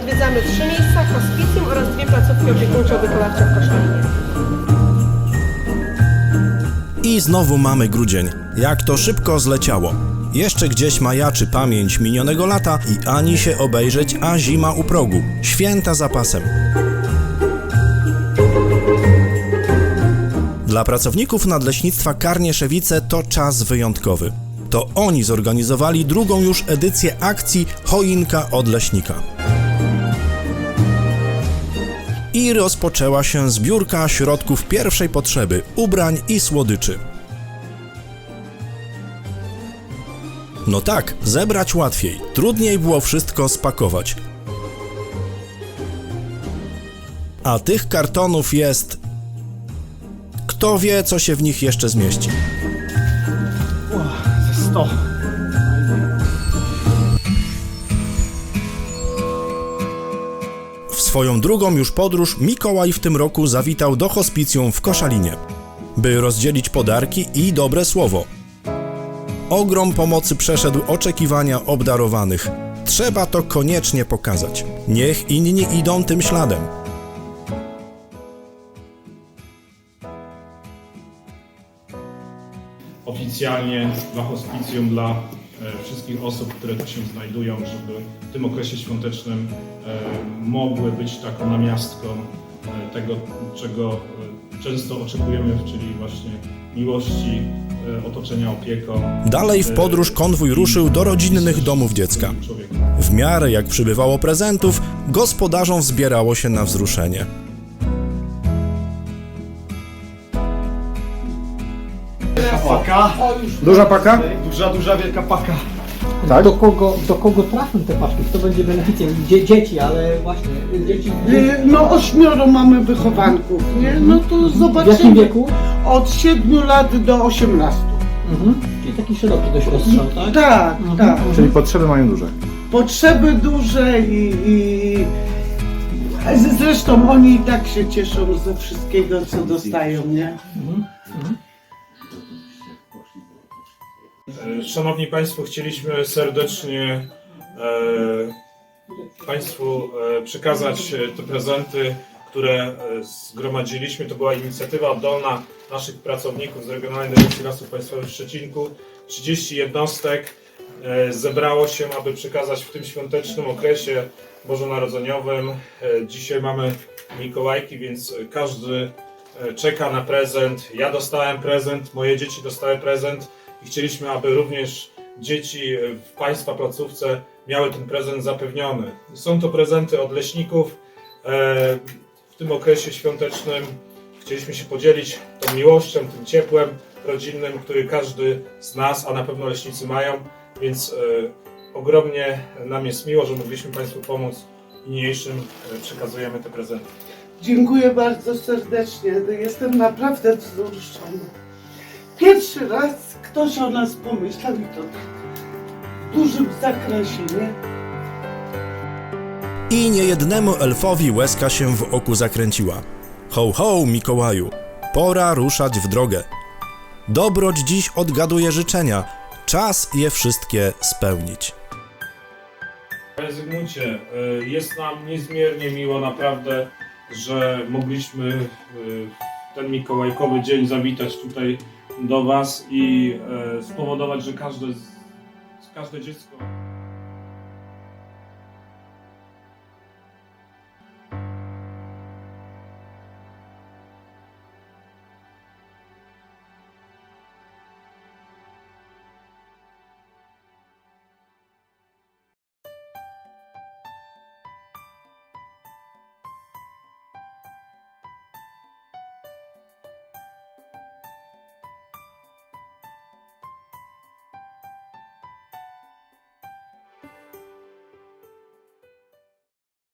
odwiedzamy trzy miejsca, hospicjum oraz dwie placówki opiekuńczo-wychowawcze w Koszalinie. I znowu mamy grudzień. Jak to szybko zleciało. Jeszcze gdzieś majaczy pamięć minionego lata i ani się obejrzeć, a zima u progu. Święta za pasem. Dla pracowników Nadleśnictwa Karnieszewice to czas wyjątkowy. To oni zorganizowali drugą już edycję akcji Choinka od Leśnika. I rozpoczęła się zbiórka środków pierwszej potrzeby, ubrań i słodyczy. No tak, zebrać łatwiej, trudniej było wszystko spakować. A tych kartonów jest. Kto wie, co się w nich jeszcze zmieści. Ze 100. swoją drugą już podróż Mikołaj w tym roku zawitał do hospicjum w Koszalinie, by rozdzielić podarki i dobre słowo. Ogrom pomocy przeszedł oczekiwania obdarowanych. Trzeba to koniecznie pokazać. Niech inni idą tym śladem. oficjalnie dla hospicjum, dla wszystkich osób, które tu się znajdują, żeby w tym okresie świątecznym e, mogły być taką namiastką e, tego, czego e, często oczekujemy, czyli właśnie miłości, e, otoczenia opieką. Dalej w podróż konwój ruszył do rodzinnych domów dziecka. W miarę jak przybywało prezentów, gospodarzom zbierało się na wzruszenie. Paka. Duża paka? Duża, duża, wielka paka. Tak? Do kogo, do kogo trafią te paczki? Kto będzie beneficjem? Dzie, dzieci, ale właśnie dzieci Y, No ośmioro mamy wychowanków, nie? No to w jakim zobaczymy. wieku? Od 7 lat do 18. Mhm. Czyli taki szeroki dość rozstrzał, tak? Tak, tak. Czyli potrzeby mają duże. Potrzeby duże i, i z- zresztą oni i tak się cieszą ze wszystkiego, co dostają, nie? E, Szanowni Państwo, chcieliśmy serdecznie e, Państwu e, przekazać e, te prezenty, które e, zgromadziliśmy. To była inicjatywa oddolna naszych pracowników z Regionalnej Dyrekcji Lasów Państwowych w Szczecinku. 30 jednostek e, zebrało się, aby przekazać w tym świątecznym okresie bożonarodzeniowym. E, Dzisiaj mamy Mikołajki, więc każdy e, czeka na prezent. Ja dostałem prezent, moje dzieci dostały prezent i chcieliśmy, aby również dzieci w Państwa placówce miały ten prezent zapewniony. Są to prezenty od leśników. E, W tym okresie świątecznym chcieliśmy się podzielić tą miłością, tym ciepłem rodzinnym, który każdy z nas, a na pewno leśnicy mają, więc e, ogromnie nam jest miło, że mogliśmy Państwu pomóc i niniejszym e, przekazujemy te prezenty. Dziękuję bardzo serdecznie. Jestem naprawdę wzruszona. Pierwszy raz ktoś o nas pomyślał i to tak w dużym zakresie, nie? I niejednemu elfowi łezka się w oku zakręciła. Ho, ho, Mikołaju, pora ruszać w drogę. Dobroć dziś odgaduje życzenia, czas je wszystkie spełnić. Panie Zygmuncie, e, jest nam niezmiernie miło naprawdę, że mogliśmy e, w ten mikołajkowy dzień zawitać tutaj do Was i e, spowodować, że każde, każde dziecko